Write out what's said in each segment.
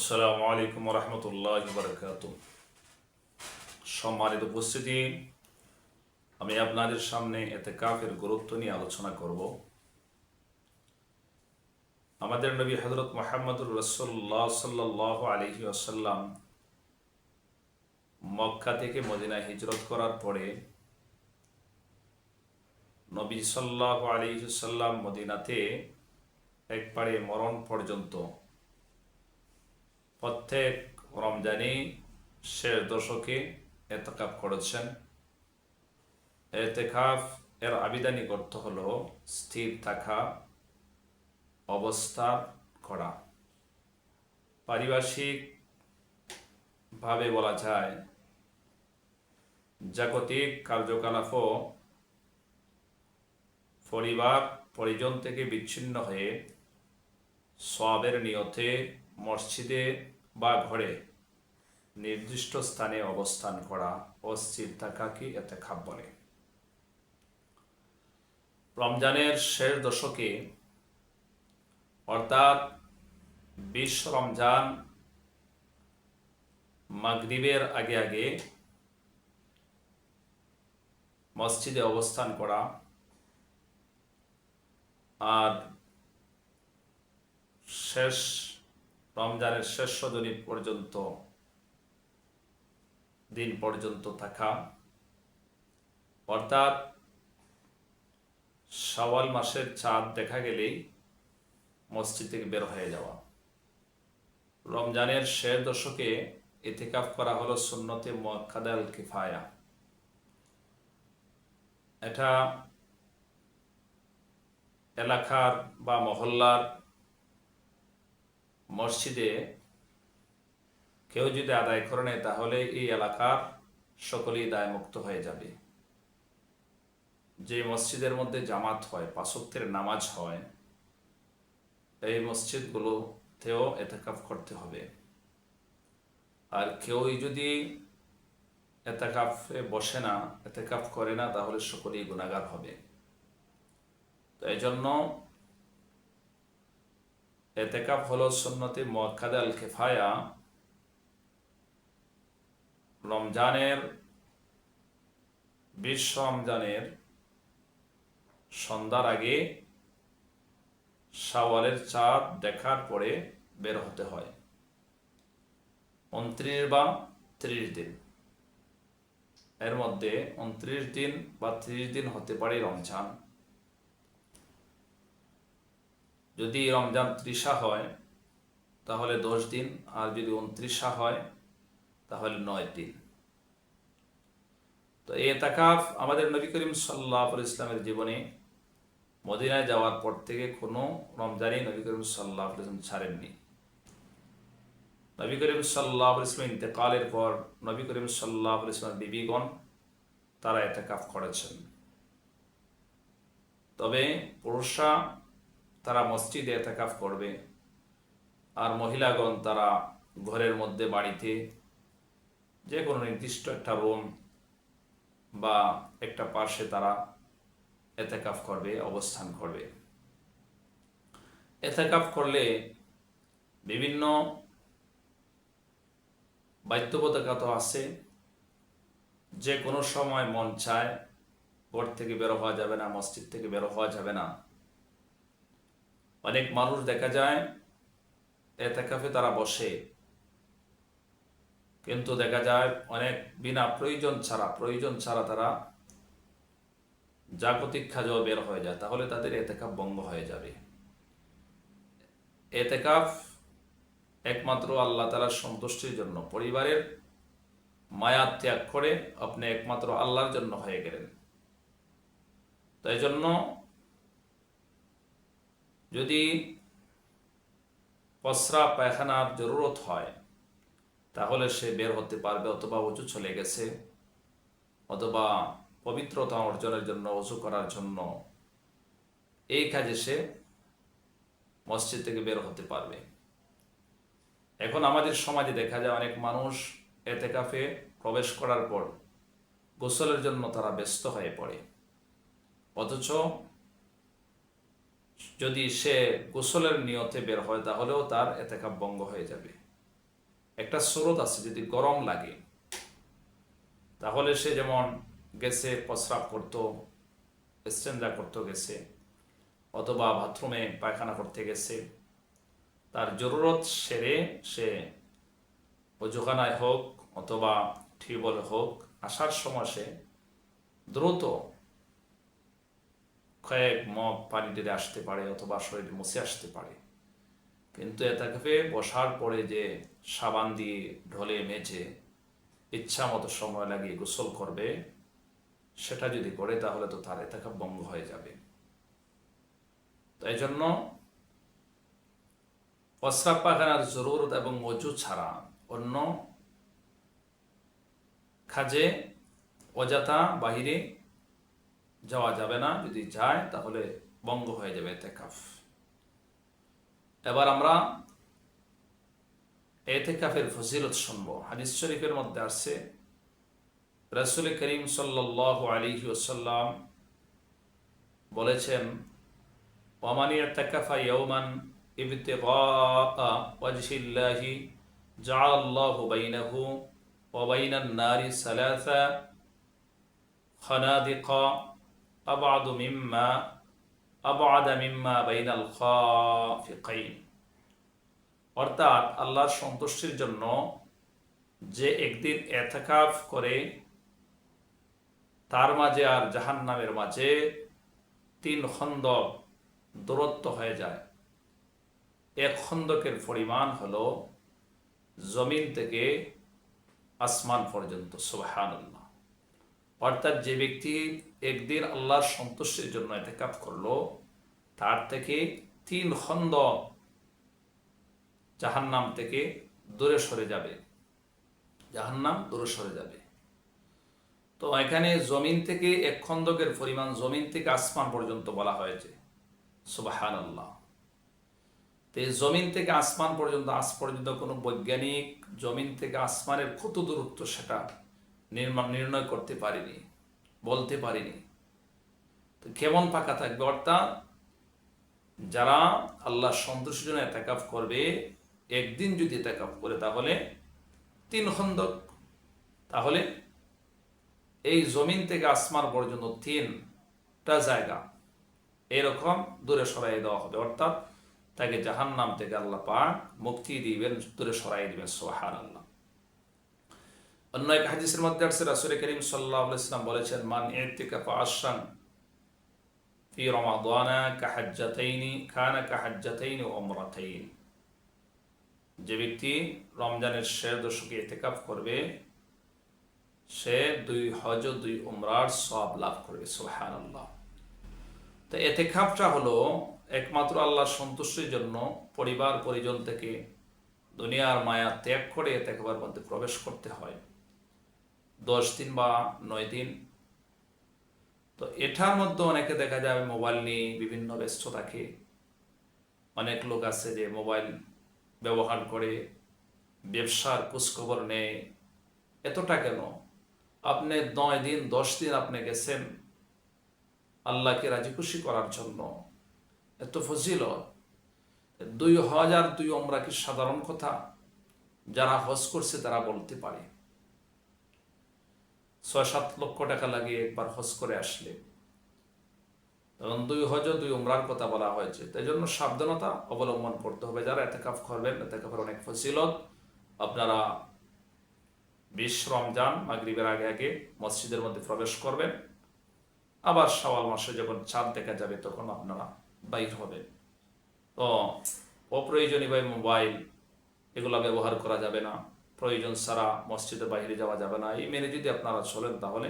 আসসালামু আলাইকুম রহমতুল্লাহ বরকাত সম্মানিত উপস্থিতি, আমি আপনাদের সামনে এতে কাফের গুরুত্ব নিয়ে আলোচনা করব। আমাদের নবী হজরত মোহাম্মদুর সাল্লাহ আলহি আসাল্লাম মক্কা থেকে মদিনায় হিজরত করার পরে নবী সাল্লাহ আলহিসাল্লাম মদিনাতে একবারে মরণ পর্যন্ত প্রত্যেক রমজানি শেষ দশকে এতেকাফ করেছেন। এতেকাফ এর আবিধানিক অর্থ হল স্থির থাকা অবস্থা করা। পারিপার্শ্বিক ভাবে বলা যায়, জাগতিক কার্যকলাপও পরিবার পরিজন থেকে বিচ্ছিন্ন হয়ে সবের নিয়তে মসজিদে বা ঘরে নির্দিষ্ট স্থানে অবস্থান করা ও স্থির থাকাকে এতে খাপ বলে। রমজানের শেষ দশকে অর্থাৎ বিশ রমজান মাগরিবের আগে আগে মসজিদে অবস্থান করা আর শেষ রমজানের শেষ রজনী পর্যন্ত, দিন পর্যন্ত থাকা। অর্থাৎ সওয়াল মাসের চাঁদ দেখা গেলেই মসজিদ থেকে বের হয়ে যাওয়া। রমজানের শেষ দশকে ইতিকাফ করা হলো সুন্নতে মোয়াক্কাদাল কিফায়া। এটা এলাকার বা মহল্লার মসজিদে কেউ যদি আদায় করে নেয়, তাহলে এই এলাকার সকলেই দায় মুক্ত হয়ে যাবে। যে মসজিদের মধ্যে জামাত হয় পাশক্তের নামাজ হয়, এই মসজিদগুলোতেও এতেকাফ করতে হবে। আর কেউই যদি এতেকাফে বসে না, এতেকাফ করে না, তাহলে সকলেই গুণাগার হবে। তো এই জন্য এতেকাফ হলো সুন্নতি মোয়াক্কাদ আল কেফায়া রমজানের, বিশ্ব রমজানের সন্ধ্যার আগে শাওয়ালের চাঁদ দেখার পরে বের হতে হয়। উনত্রিশ বা ত্রিশ দিন। এর মধ্যে উনত্রিশ দিন বা ত্রিশ দিন হতে পারে রমজান। যদি রমজান ত্রিশা হয়, তাহলে দশ দিন, আর যদি উনত্রিশা হয়, তাহলে নয় দিন। তো এ তাকাফ আমাদের নবী করিম সাল্লাহ ইসলামের জীবনে মদিনায় যাওয়ার পর থেকে কোনো রমজানই নবী করিম সাল্লাহ ইসলাম ছাড়েননি। নবী করিম সাল্লাহ ইসলাম ইন্তেকালের পর নবী করিম সাল্লাহ ইসলামের বিবিগণ তারা এতেকাফ করেছেন। তবে পুরুষরা তারা মসজিদে এতেকাফ করবে। আর মহিলাগণ তারা ঘরের মধ্যে বাড়িতে যে কোনো নির্দিষ্ট একটা রুম বা একটা পার্শ্বে তারা এতেকাফ করবে, অবস্থান করবে। এতেকাফ করলে বিভিন্ন বাধ্যবাধকতা তো আছে। যে কোনো সময় মন চায়, ঘর থেকে বেরো হওয়া যাবে না, মসজিদ থেকে বেরো হওয়া যাবে না। অনেক মানুষ দেখা যায় এতেকাফে তারা বসে। কিন্তু দেখা যায় অনেক বিনা প্রয়োজন ছাড়া প্রয়োজন ছাড়া তারা জাগতিক খাজও বের হয়ে যায়। তাহলে তাদের এতেকাফ বঙ্গ হয়ে যাবে। এতেকাফ একমাত্র আল্লাহ তালার সন্তুষ্টির জন্য। পরিবারের মায়া ত্যাগ করে আপনি একমাত্র আল্লাহর জন্য হয়ে গেলেন। তাই জন্য যদি পসরা পায়খানার জরুরত হয়, তাহলে সে বের হতে পারবে অথবা উঁচু চলে গেছে, অথবা পবিত্রতা অর্জনের জন্য, উঁচু করার জন্য। এই কাজে সে মসজিদ থেকে বের হতে পারবে। এখন আমাদের সমাজে দেখা যায় অনেক মানুষ এতে কাফে প্রবেশ করার পর গোসলের জন্য তারা ব্যস্ত হয়ে পড়ে। অথচ যদি সে গোসলের নিয়তে বের হয়, তাহলেও তার এতেকাপ বঙ্গ হয়ে যাবে। একটা স্রোত আছে, যদি গরম লাগে, তাহলে সে যেমন গেছে, প্রস্রাব করতো স্টেঞ্জা করতে গেছে, অথবা বাথরুমে পায়খানা করতে গেছে, তার জরুরত সেরে সে অজুখানায় হোক অথবা টিউবওয়েল হোক, আসার সময় সে দ্রুত কয়েক মগ পানি টেনে আসতে পারে অথবা শরীর মুছে আসতে পারে। কিন্তু এতাকাফে বসার পরে যে সাবান দিয়ে ঢলে মেজে ইচ্ছা মতো সময় লাগিয়ে গোসল করবে, সেটা যদি করে তাহলে তো তার এতাকা বঙ্গ হয়ে যাবে। তাই জন্য প্রস্রাব পাখানার জরুরত এবং অজু ছাড়া অন্য কাজে অযথা বাহিরে যাওয়া যাবে না, যদি যায়, তাহলে বঙ্গ হয়ে যাবে এতেকাফ। এবার আমরা এতেকাফের ফজিলত শুনব। হাদিস শরীফের মধ্যে আসছে, রসুল করিম সাল্লাহ আলী ওসাল্লাম বলেছেন ওমানি এতেকাফা ইয়ৌমান ইবতিগা ওয়াজহিল্লাহি জাআলাল্লাহু বাইনাহু ওয়া বাইনান নারি সালাসা খানাদিকা আবাদু মিম্মা, আবাদা মিম্মা বাইনাল খাফিকাইন। অর্থাৎ আল্লাহর সন্তুষ্টির জন্য যে একদিন এতেকাফ করে, তার মাঝে আর জাহান্নামের মাঝে তিন খন্দ দূরত্ব হয়ে যায়। এক খন্দকের পরিমাণ হল জমিন থেকে আসমান পর্যন্ত সুবাহান অর্থাৎ যে ব্যক্তি একদিন আল্লাহর সন্তুষ্টির জন্য এতেকাপ করল, তার থেকে তিন খন্দ জাহান্নাম থেকে দূরে সরে যাবে। জাহান্নাম দূরে সরে যাবে। তো এখানে জমিন থেকে এক খন্দকের পরিমাণ জমিন থেকে আসমান পর্যন্ত বলা হয়েছে। সুবাহান আল্লাহ তো জমিন থেকে আসমান পর্যন্ত, আজ পর্যন্ত কোনো বৈজ্ঞানিক জমিন থেকে আসমানের কত দূরত্ব সেটা নির্ণয় করতে পারিনি, বলতে পারিনি। তো কেমন পাকা থাকবে? অর্থাৎ যারা আল্লাহ সন্তোষের জন্য এতাকাফ করবে, একদিন যদি এতাকাফ করে তাহলে তিন খন্দক, তাহলে এই জমিন থেকে আসমান পর্যন্ত তিনটা জায়গা এরকম দূরে সরাই দেওয়া হবে। অর্থাৎ তাকে জাহান নাম থেকে আল্লাহ পাক মুক্তি দিবেন, দূরে সরাই দিবেন সোহান আল্লাহ অন্য এক হাদিসের মধ্যে আসছে, রাসুল করিম সাল্লাহ ইসলাম বলেছেন, মান ইতিকাফ আশান ফি রমাদানা কাহাজ্জাতাইনি খানা কাহাজ্জাতাইনি অমরাতাইন যে ব্যক্তি রমজানের শের দশকে এতেকাফ করবে, সে দুই হজ দুই উমরার সব লাভ করবে সোহান আল্লাহ তো এতেকাফটা হলো একমাত্র আল্লাহ সন্তুষ্টির জন্য পরিবার পরিজন থেকে দুনিয়ার মায়া ত্যাগ করে এতেকাফের মধ্যে প্রবেশ করতে হয়। দশ দিন বা নয় দিন তো এটার মধ্যে অনেকে দেখা যাবে মোবাইল নিয়ে বিভিন্ন ব্যস্ত থাকে। অনেক লোক আছে যে মোবাইল ব্যবহার করে, ব্যবসার খোঁজখবর নেয়। এতটা কেন? আপনি নয় দিন, দশ দিন আপনি গেছেন আল্লাহকে রাজি খুশি করার জন্য। এত ফজিল দুই হাজার দুই অমরা কি সাধারণ কথা? যারা হজ করছে তারা বলতে পারে। ছয় সাত লক্ষ টাকা লাগিয়ে একবার হজ করে আসলে। তখন দুই হজ দুই উমরার কথা বলা হয়েছে। তাই জন্য সাবধানতা অবলম্বন করতে হবে। যারা এতে কাপ করবেন এতে কাপের অনেক ফসিলত আপনারা বিশ রমজান মাগরিবের আগে আগে মসজিদের মধ্যে প্রবেশ করবেন। আবার সওয়াল মাসে যখন চাঁদ দেখা যাবে, তখন আপনারা বাইর হবেন। তো অপ্রয়োজনীয় মোবাইল, এগুলো ব্যবহার করা যাবে না। প্রয়োজন ছাড়া মসজিদের বাইরে যাওয়া যাবে না। এই মেনে যদি আপনারা চলেন তাহলে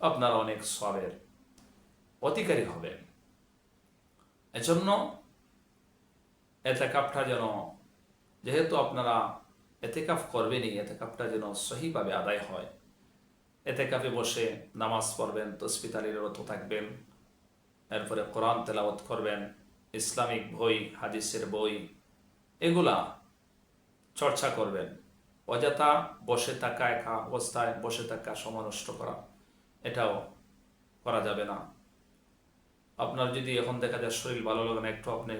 আপনারা অনেক সবের অধিকারী হবেন। এজন্য এতে কাপটা যেন, যেহেতু আপনারা এতে কাপ করবেনই এতে কাপটা যেন সহিভাবে আদায় হয়। এতে কাপে বসে নামাজ পড়বেন তসপিতালির রত থাকবেন, এরপরে কোরআন তেলাওয়াত করবেন, ইসলামিক বই, হাদিসের বই, এগুলা চর্চা করবেন। অযথা বসে থাকা, একা অবস্থায় বসে থাকা সময় নষ্ট করা, এটাও করা যাবে না। আপনার যদি এখন দেখা যায় শরীর ভালো লাগে না, একটু আপনি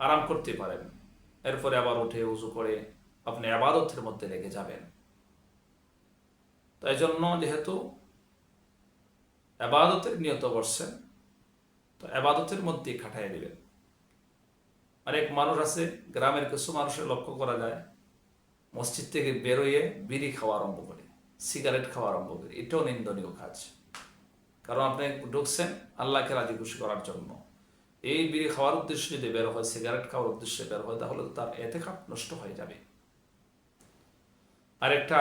আরাম করতে পারেন। এরপরে আবার উঠে উজু করে আপনি আবাদতের মধ্যে লেগে যাবেন। তাই জন্য যেহেতু আবাদতের নিয়ত বসছেন তো আবাদতের মধ্যেই খাটাই দিবেন। অনেক মানুষ আছে, গ্রামের কিছু মানুষের লক্ষ্য করা যায় মসজিদ থেকে বেরোয় বিড়ি খাওয়া আরম্ভ করে, সিগারেট খাওয়া আরম্ভ করে। এটাও নিন্দনীয় কাজ। কারণ আপনি ঢুকছেন আল্লাহকে রাজি খুশি করার জন্য। এই বিড়ি খাওয়ার উদ্দেশ্যে যদি বের হয়, সিগারেট খাওয়ার উদ্দেশ্যে বের হয়, তাহলে তার এতে খাপ নষ্ট হয়ে যাবে। আরেকটা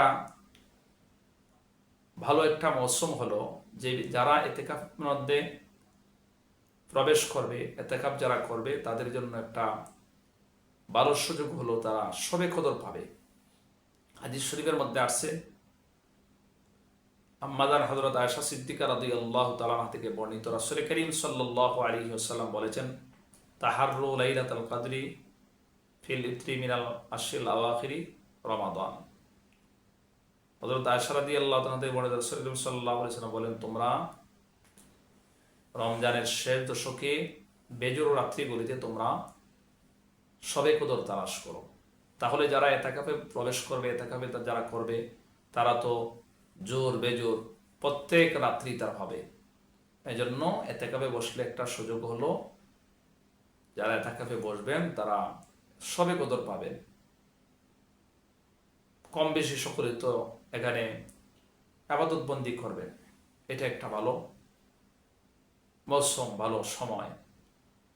ভালো একটা মৌসুম হলো যে যারা এতেকাফ মধ্যে প্রবেশ করবে এতেকাপ যারা করবে, তাদের জন্য একটা ভালো সুযোগ হলো, তারা সবে কদর পাবে। হাদিস শরীফের মধ্যে আসছে, আম্মাদান হজরত আয়সা সিদ্দিকা রাদি আল্লাহ তালাহ থেকে বর্ণিত রাসুল করিম সাল্লাহ আলী সাল্লাম বলেছেন তাহারু লাইলাত আল কাদরি ফিল ইত্রি মিনাল আশিল আওয়াখিরি রমাদান। হজরত আয়সা রাদি আল্লাহ তালা থেকে বর্ণিত রাসুল করিম সাল্লাহ আলি সাল্লাম বলেন, তোমরা রমজানের শেষ দশকে বেজোর রাত্রিগুলিতে তোমরা সবে কদর তালাশ করো। তাহলে যারা এতাকাপে প্রবেশ করবে, এতাকাপে যারা করবে, তারা তো জোর বেজোর প্রত্যেক রাত্রি তার হবে এই জন্য এতেকাপে বসলে একটা সুযোগ হলো, যারা এতাকাপে বসবেন তারা সবে কদর পাবেন। কম বেশি সকলে তো এখানে আবাদতবন্দি করবেন। এটা একটা ভালো মৌসুম, ভালো সময়।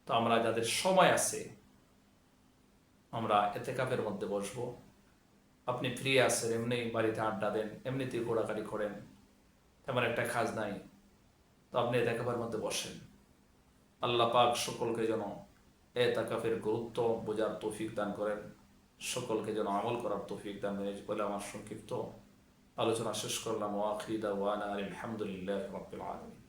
তো আমরা যাদের সময় আছে আমরা এতে কাপের মধ্যে বসবো। আপনি ফ্রি আছেন এমনি বাড়িতে আড্ডা দেন, এমনিতেই ঘোরাঘাড়ি করেন। তেমন একটা কাজ নাই। তো আপনি এতে কাপের মধ্যে বসেন। আল্লাহ পাক সকলকে যেন এ তাকাফের গুরুত্ব বোঝার তৌফিক দান করেন। সকলকে যেন আমল করার তৌফিক দান করেন। বলে আমার সংক্ষিপ্ত আলোচনা শেষ করলাম। ওয়াখিদা ওয়ানা আলহামদুলিল্লাহ রবিল আলমী